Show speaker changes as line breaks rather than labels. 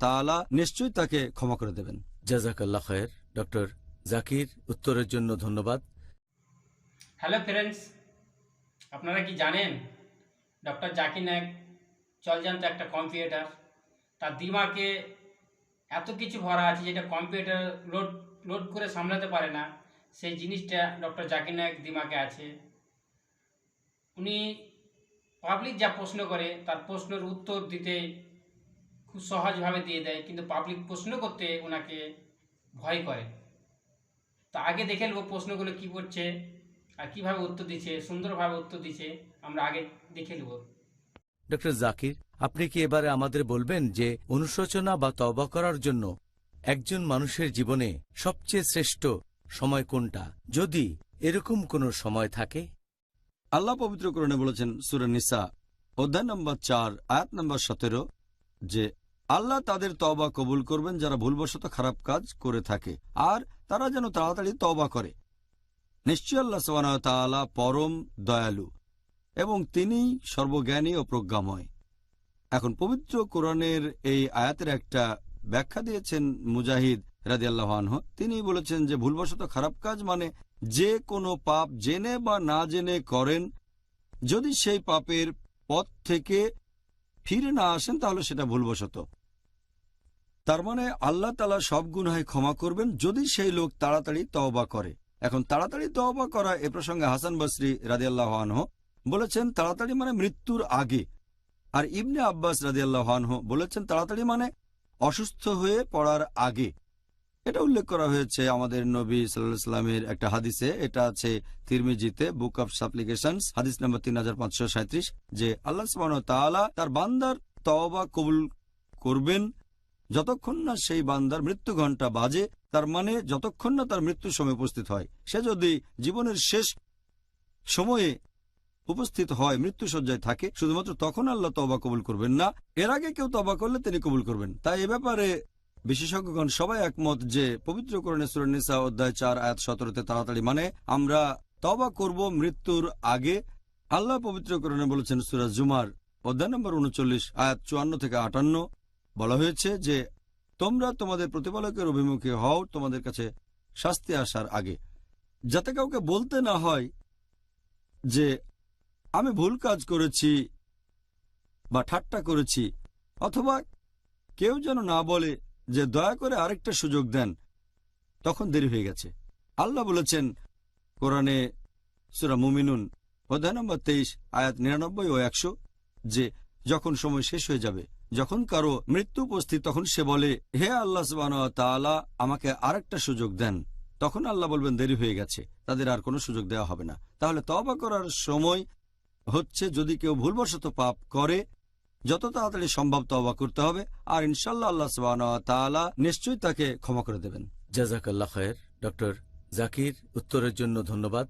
তাআলা নিশ্চয়ই তাকে ক্ষমা করে দেবেন।
জাজাকাল্লা খয়ের। ডক্টর জাকির উত্তরের জন্য ধন্যবাদ।
হ্যালো ফ্রেন্ডস আপনারা কি জানেন ডক্টর জাকির নায়ক চলজান্ত একটা কম্পিউটার। তার দিমাগে এত কিছু ভরা আছে যেটা কম্পিউটার লোড লোড করে সামলাতে পারে না। সেই জিনিসটা ডক্টর জাকির নায়ক দিমাগে আছে। উনি পাবলিক যা প্রশ্ন করে তার প্রশ্নের উত্তর দিতে খুব সহজভাবে দিয়ে দেয় কিন্তু পাবলিক প্রশ্ন করতে ওনাকে ভয় করে। তা আগে দেখে নেব প্রশ্নগুলো কী করছে আর কীভাবে উত্তর দিচ্ছে সুন্দরভাবে উত্তর দিচ্ছে আমরা আগে দেখে নেব।
ডক্টর জাকির আপনি কি এবারে আমাদের বলবেন যে অনুশোচনা বা তবা করার জন্য একজন মানুষের জীবনে সবচেয়ে শ্রেষ্ঠ সময় কোনটা? যদি এরকম কোনো সময় থাকে।
আল্লাহ পবিত্র করণে বলেছেন সুরা নিসা অধ্যায় নম্বর চার আয়াত নম্বর সতেরো যে আল্লাহ তাদের তবা কবুল করবেন যারা ভুলবশত খারাপ কাজ করে থাকে, আর তারা যেন তাড়াতাড়ি তবা করে। নিশ্চয় আল্লাহ সবানা পরম দয়ালু এবং তিনি সর্বজ্ঞানী ও প্রজ্ঞাময়। এখন পবিত্র কোরআনের এই আয়াতের একটা ব্যাখ্যা দিয়েছেন মুজাহিদ রাজি আল্লাহ তিনি বলেছেন যে ভুলবশত খারাপ কাজ মানে যে কোনো পাপ জেনে বা না জেনে করেন, যদি সেই পাপের পথ থেকে ফিরে না আসেন, তাহলে সেটা ভুলবশত। তার মানে আল্লাহ তালা সব গুনহায় ক্ষমা করবেন যদি সেই লোক তাড়াতাড়ি তওবা করে। এখন তাড়াতাড়ি তওবা করা এ প্রসঙ্গে হাসান বসরি রাজিয়াল্লাহ আনহ বলেছেন, তাড়াতাড়ি মানে মৃত্যুর আগে। আর ইবনে আব্বাস রাজিয়াল্লাহ আনহ বলেছেন, তাড়াতাড়ি মানে অসুস্থ হয়ে পড়ার আগে। এটা উল্লেখ করা হয়েছে আমাদের নবী সাল্লামের একটা হাদিসে। এটা আছে তিরমিজিতে, বুক অব সাপ্লিকেশন হাদিস নম্বর তিন যে আল্লাহ তাআলা তার বান্দার তওবা কবুল করবেন যতক্ষণ না সেই বান্দার মৃত্যু ঘণ্টা বাজে, তার মানে যতক্ষণ না তার মৃত্যুর সময় উপস্থিত হয়। সে যদি জীবনের শেষ সময়ে উপস্থিত হয় মৃত্যু মৃত্যুসজ্জায় থাকে, শুধুমাত্র তখন আল্লাহ তবা কবুল করবেন না, এর আগে কেউ তবা করলে তিনি কবুল করবেন। তাই এ ব্যাপারে বিশেষজ্ঞগণ সবাই একমত যে পবিত্র করণে সুরনিসা অধ্যায় চার, আয়াত সতেরোতে তাড়াতাড়ি মানে আমরা তবা করব মৃত্যুর আগে। আল্লাহ পবিত্র করণে বলেছেন সুরাজ জুমার অধ্যায় নম্বর উনচল্লিশ, আয়াত চুয়ান্ন থেকে আটান্ন। বলা হয়েছে যে তোমরা তোমাদের প্রতিপালকের অভিমুখে হও, তোমাদের কাছে শাস্তি আসার আগে। যাতে কাউকে বলতে না হয় যে আমি ভুল কাজ করেছি বা ঠাট্টা করেছি, অথবা কেউ যেন না বলে যে দয়া করে আরেকটা সুযোগ দেন। তখন দেরি হয়ে গেছে। আল্লাহ বলেছেন, কোরআনে সুরা মুমিনুন, অধ্যায় নম্বর তেইশ, আয়াত নিরানব্বই ও একশো, যে যখন সময় শেষ হয়ে যাবে, যখন কারও মৃত্যু উপস্থিত, তখন সে বলে, হে আল্লাহ তাআলা, আমাকে আরেকটা সুযোগ দেন। তখন আল্লাহ বলবেন, দেরি হয়ে গেছে, তাদের আর কোনো সুযোগ দেওয়া হবে না। তাহলে তবা করার সময় হচ্ছে, যদি কেউ ভুলবশত পাপ করে যত তাড়াতাড়ি সম্ভব তবা করতে হবে, আর ইনশাল্লাহ আল্লাহ তাআলা নিশ্চয়ই তাকে ক্ষমা করে দেবেন।
জাজাকাল্লা খায়ের। ডক্টর জাকির, উত্তরের জন্য ধন্যবাদ।